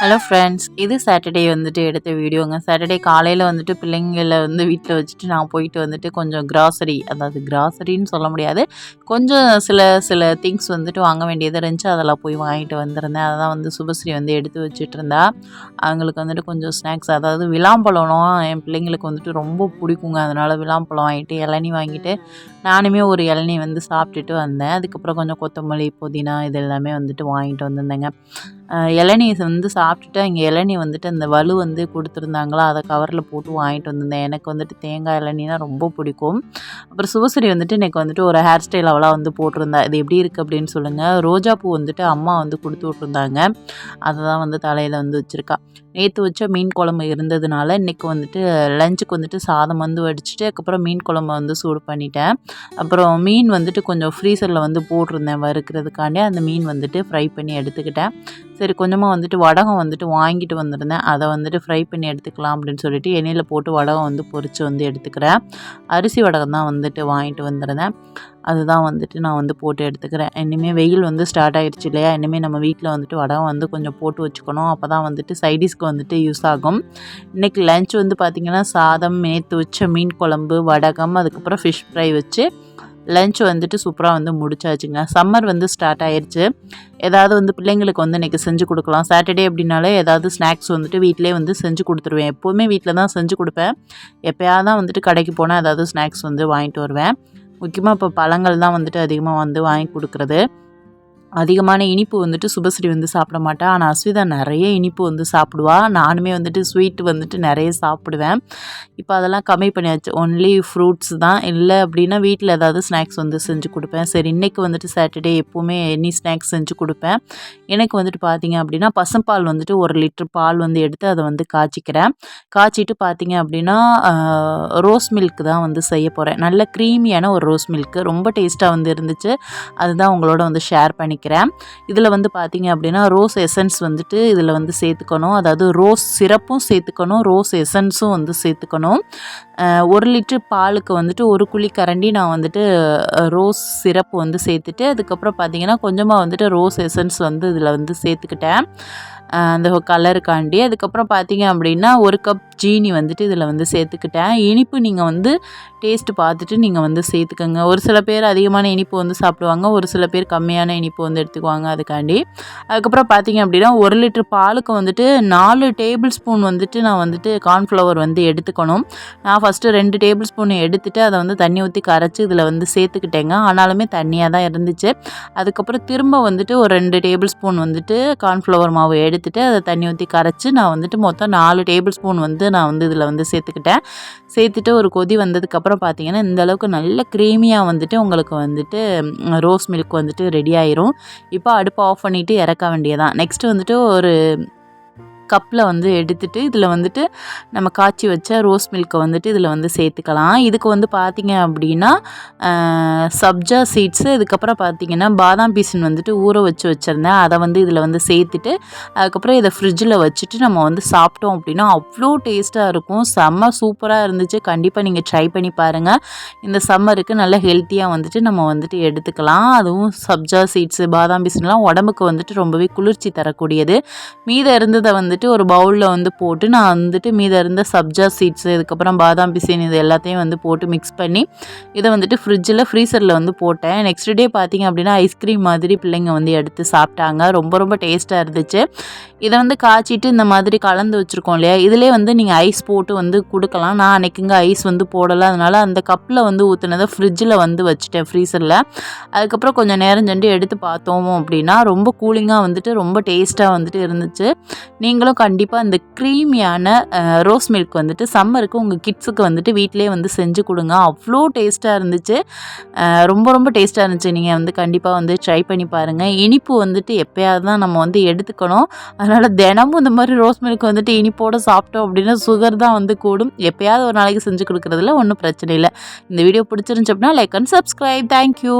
Hello friends இது Saturday வந்துட்டு எடுத்த வீடியோங்க. சாட்டர்டே காலையில் வந்துட்டு பிள்ளைங்களை வந்து வீட்டில் வச்சுட்டு நான் போயிட்டு வந்துட்டு கொஞ்சம் கிராசரி அதாவது கிராசரின்னு சொல்ல முடியாது. கொஞ்சம் சில சில திங்ஸ் வந்துட்டு வாங்க வேண்டியது இருந்துச்சு. அதெல்லாம் போய் வாங்கிட்டு வந்திருந்தேன். அதெல்லாம் வந்து சுபஸ்ரீ வந்து எடுத்து வச்சுட்டு இருந்தா அவங்களுக்கு வந்துட்டு கொஞ்சம் ஸ்நாக்ஸ் அதாவது விளாம்பழம்னா என் பிள்ளைங்களுக்கு வந்துட்டு ரொம்ப பிடிக்குங்க. அதனால் விளாம்பழம் வாங்கிட்டு இளநீ வாங்கிட்டு நானுமே ஒரு இளநீ வந்து சாப்பிட்டுட்டு வந்தேன். அதுக்கப்புறம் கொஞ்சம் கொத்தமல்லி புதினா இது எல்லாமே வந்துட்டு வாங்கிட்டு வந்திருந்தேங்க. இளநீ வந்து சாப்பிட்டுட்டு அங்கே இளநீ வந்துட்டு அந்த வலு வந்து கொடுத்துருந்தாங்களா அதை கவரில் போட்டு வாங்கிட்டு வந்திருந்தேன். எனக்கு வந்துட்டு தேங்காய் இளநீனா ரொம்ப பிடிக்கும். அப்புறம் சிவசரி வந்துட்டு எனக்கு வந்துட்டு ஒரு ஹேர் ஸ்டைல் அவளாக வந்து போட்டிருந்தா. இது எப்படி இருக்குது அப்படின்னு சொல்லுங்கள் ரோஜா பூ வந்துட்டு அம்மா வந்து கொடுத்து விட்ருந்தாங்க அதை தான் வந்து தலையில் வந்து வச்சுருக்கா. நேற்று வச்ச மீன் குழம்பு இருந்ததுனால இன்றைக்கி வந்துட்டு லஞ்சுக்கு வந்துட்டு சாதம் வந்து வடிச்சிட்டு அதுக்கப்புறம் மீன் குழம்பு வந்து சூடு பண்ணிட்டேன். அப்புறம் மீன் வந்துட்டு கொஞ்சம் ஃப்ரீசரில் வந்து போட்டிருந்தேன் வறுக்கிறதுக்காண்டி. அந்த மீன் வந்துட்டு ஃப்ரை பண்ணி எடுத்துக்கிட்டேன். சரி கொஞ்சமாக வந்துட்டு வடகம் வந்துட்டு வாங்கிட்டு வந்திருந்தேன். அதை வந்துட்டு ஃப்ரை பண்ணி எடுத்துக்கலாம் அப்படின்னு சொல்லிட்டு எண்ணெயில் போட்டு வடகம் வந்து பொறிச்சு வந்து எடுத்துக்கிறேன். அரிசி வடகம் தான் வந்துட்டு வாங்கிட்டு வந்துருந்தேன். அதுதான் வந்துட்டு நான் வந்து போட்டு எடுத்துக்கிறேன். இனிமேல் வெயில் வந்து ஸ்டார்ட் ஆகிடுச்சு இல்லையா? இனிமேல் நம்ம வீட்டில் வந்துட்டு வடகம் வந்து கொஞ்சம் போட்டு வச்சுக்கணும். அப்போ தான் வந்துட்டு சைடிஷ்க்கு வந்துட்டு யூஸ் ஆகும். இன்றைக்கி லஞ்ச் வந்து பார்த்திங்கன்னா சாதம் நேற்று வச்ச மீன் குழம்பு வடகம் அதுக்கப்புறம் ஃபிஷ் ஃப்ரை வச்சு லஞ்ச் வந்துட்டு சூப்பராக வந்து முடிச்சாச்சுங்க. சம்மர் வந்து ஸ்டார்ட் ஆயிடுச்சு. ஏதாவது வந்து பிள்ளைங்களுக்கு வந்து இன்றைக்கி செஞ்சு கொடுக்கலாம். சாட்டர்டே அப்படின்னாலே ஏதாவது ஸ்நாக்ஸ் வந்துட்டு வீட்டிலே வந்து செஞ்சு கொடுத்துருவேன். எப்போவுமே வீட்டில் தான் செஞ்சு கொடுப்பேன். எப்போயாவது தான் வந்துட்டு கடைக்கு போனால் ஏதாவது ஸ்நாக்ஸ் வந்து வாங்கிட்டு வருவேன். முக்கியமாக இப்போ பழங்கள் தான் வந்துட்டு அதிகமாக வந்து வாங்கி கொடுக்குறது. அதிகமான இனிப்பு வந்துட்டு சுபஸ்ரீ வந்து சாப்பிட மாட்டேன் ஆனால் அஸ்விதா நிறைய இனிப்பு வந்து சாப்பிடுவா. நானுமே வந்துட்டு ஸ்வீட் வந்துட்டு நிறைய சாப்பிடுவேன். இப்போ அதெல்லாம் கம்மி பண்ணியாச்சு. ஒன்லி ஃப்ரூட்ஸ் தான். இல்லை அப்படின்னா வீட்டில் ஏதாவது ஸ்நாக்ஸ் வந்து செஞ்சு கொடுப்பேன். சரி இன்றைக்கி வந்துட்டு சாட்டர்டே எப்போவுமே எனி ஸ்நாக்ஸ் செஞ்சு கொடுப்பேன். எனக்கு வந்துட்டு பார்த்தீங்க அப்படின்னா பசும்பால் வந்துட்டு ஒரு லிட்டர் பால் வந்து எடுத்து அதை வந்து காய்ச்சிக்கிறேன். காய்ச்சிட்டு பார்த்தீங்க அப்படின்னா ரோஸ் மில்க் தான் வந்து செய்ய போகிறேன் நல்ல க்ரீமியான ஒரு ரோஸ் மில்க்கு ரொம்ப டேஸ்ட்டாக வந்து இருந்துச்சு. அதுதான் உங்களோட வந்து ஷேர் பண்ணி பண்ணிக்கிறேன் இதில் வந்து பார்த்திங்க அப்படின்னா ரோஸ் எசன்ஸ் வந்துட்டு இதில் வந்து சேர்த்துக்கணும். அதாவது ரோஸ் சிரப்பும் சேர்த்துக்கணும் ரோஸ் எசன்ஸும் வந்து சேர்த்துக்கணும். ஒரு லிட்டர் பாலுக்கு வந்துட்டு ஒரு குழி கரண்டி நான் வந்துட்டு ரோஸ் சிரப்பு வந்து சேர்த்துட்டு அதுக்கப்புறம் பார்த்திங்கன்னா கொஞ்சமாக வந்துட்டு ரோஸ் எசன்ஸ் வந்து இதில் வந்து சேர்த்துக்கிட்டேன். அந்த கலருக்காண்டி அதுக்கப்புறம் பார்த்தீங்க அப்படின்னா ஒரு கப் ஜீனி வந்துட்டு இதில் வந்து சேர்த்துக்கிட்டேன். இனிப்பு நீங்கள் வந்து டேஸ்ட்டு பார்த்துட்டு நீங்கள் வந்து சேர்த்துக்கோங்க. ஒரு சில பேர் அதிகமான இனிப்பு வந்து சாப்பிடுவாங்க ஒரு சில பேர் கம்மியான இனிப்பு வந்து எடுத்துக்குவாங்க அதுக்காண்டி. அதுக்கப்புறம் பார்த்தீங்க அப்படின்னா ஒரு லிட்டர் பாலுக்கு வந்துட்டு நாலு டேபிள் ஸ்பூன் வந்துட்டு நான் வந்துட்டு கார்ன்ஃப்ளவர் வந்து எடுத்துக்கணும். நான் ஃபஸ்ட்டு ரெண்டு டேபிள் ஸ்பூன் எடுத்துகிட்டு அதை வந்து தண்ணி ஊற்றி கரைச்சி இதில் வந்து சேர்த்துக்கிட்டேங்க. ஆனாலுமே தண்ணியாக தான் இருந்துச்சு. அதுக்கப்புறம் திரும்ப வந்துட்டு ஒரு ரெண்டு டேபிள் ஸ்பூன் வந்துட்டு கார்ன்ஃப்ளவர் மாவு எடுத்துகிட்டு அதை தண்ணி ஊற்றி கரைச்சி நான் வந்துட்டு மொத்தம் நாலு டேபிள் ஸ்பூன் வந்து நான் வந்து இதில் வந்து சேர்த்துக்கிட்டேன். சேர்த்துட்டு ஒரு கொதி வந்ததுக்கப்புறம் பார்த்தீங்கன்னா இந்த அளவுக்கு நல்ல க்ரீமியாக வந்துட்டு உங்களுக்கு வந்துட்டு ரோஸ் மில்க் வந்துட்டு ரெடி ஆயிரும். இப்போ அடுப்பை ஆஃப் பண்ணிவிட்டு இறக்க வேண்டியதான் நெக்ஸ்ட்டு வந்துட்டு ஒரு கப்பில் வந்து எடுத்துட்டு இதில் வந்துட்டு நம்ம காய்ச்சி வச்ச ரோஸ் மில்க்கை வந்துட்டு இதில் வந்து சேர்த்துக்கலாம். இதுக்கு வந்து பார்த்திங்க அப்படின்னா சப்ஜா சீட்ஸு இதுக்கப்புறம் பார்த்திங்கன்னா பாதாம் பீசன் வந்துட்டு ஊற வச்சு வச்சுருந்தேன். அதை வந்து இதில் வந்து சேர்த்துட்டு அதுக்கப்புறம் இதை ஃப்ரிட்ஜில் வச்சுட்டு நம்ம வந்து சாப்பிட்டோம் அப்படின்னா அவ்வளோ டேஸ்ட்டாக இருக்கும். செம்ம சூப்பராக இருந்துச்சு. கண்டிப்பாக நீங்கள் ட்ரை பண்ணி பாருங்கள் இந்த சம்மருக்கு நல்ல ஹெல்த்தியாக வந்துட்டு நம்ம வந்துட்டு எடுத்துக்கலாம். அதுவும் சப்ஜா சீட்ஸு பாதாம் பீசன்லாம் உடம்புக்கு வந்துட்டு ரொம்பவே குளிர்ச்சி தரக்கூடியது. மீதம் இருந்ததை வந்துட்டு வந்துட்டு ஒரு பவுலில் வந்து போட்டு நான் வந்துட்டு மீத இருந்த சப்ஜா சீட்ஸு இதுக்கப்புறம் பாதாம் பிசின் இது எல்லாத்தையும் வந்து போட்டு மிக்ஸ் பண்ணி இதை வந்துட்டு ஃப்ரிட்ஜில் ஃப்ரீசரில் வந்து போட்டேன். நெக்ஸ்ட் டே பார்த்திங்க அப்படின்னா ஐஸ்கிரீம் மாதிரி பிள்ளைங்க வந்து எடுத்து சாப்பிட்டாங்க. ரொம்ப ரொம்ப டேஸ்ட்டாக இருந்துச்சு. இதை வந்து காய்ச்சிட்டு இந்த மாதிரி கலந்து வச்சுருக்கோம் இல்லையா? இதிலே வந்து நீங்கள் ஐஸ் போட்டு வந்து கொடுக்கலாம். நான் அன்றைக்குங்க ஐஸ் வந்து போடலை. அதனால் அந்த கப்பில் வந்து ஊற்றுனதை ஃப்ரிட்ஜில் வந்து வச்சுட்டேன் ஃப்ரீசரில் அதுக்கப்புறம் கொஞ்சம் நேரம் சென்று எடுத்து பார்த்தோம் அப்படின்னா ரொம்ப கூலிங்காக வந்துட்டு ரொம்ப டேஸ்ட்டாக வந்துட்டு இருந்துச்சு. நீங்களும் நீங்களும் கண்டிப்பாக இந்த க்ரீமியான ரோஸ் மில்க் வந்துட்டு சம்மருக்கு உங்கள் கிட்ஸுக்கு வந்துட்டு வீட்டிலே வந்து செஞ்சு கொடுங்க. அவ்வளோ டேஸ்ட்டாக இருந்துச்சு. ரொம்ப ரொம்ப டேஸ்ட்டாக இருந்துச்சு. நீங்கள் வந்து கண்டிப்பாக வந்து ட்ரை பண்ணி பாருங்கள் இனிப்பு வந்துட்டு எப்போயாவது தான் நம்ம வந்து எடுத்துக்கணும். அதனால் தினமும் இந்த மாதிரி ரோஸ் மில்க் வந்துட்டு இனிப்போடு சாப்பிட்டோம் அப்படின்னா சுகர் தான் வந்து கூடும். எப்போயாவது ஒரு நாளைக்கு செஞ்சு கொடுக்குறதுல ஒன்றும் பிரச்சனை இல்லை. இந்த வீடியோ பிடிச்சிருந்துச்சு அப்படின்னா லைக் அண்ட் சப்ஸ்கிரைப் தேங்க்யூ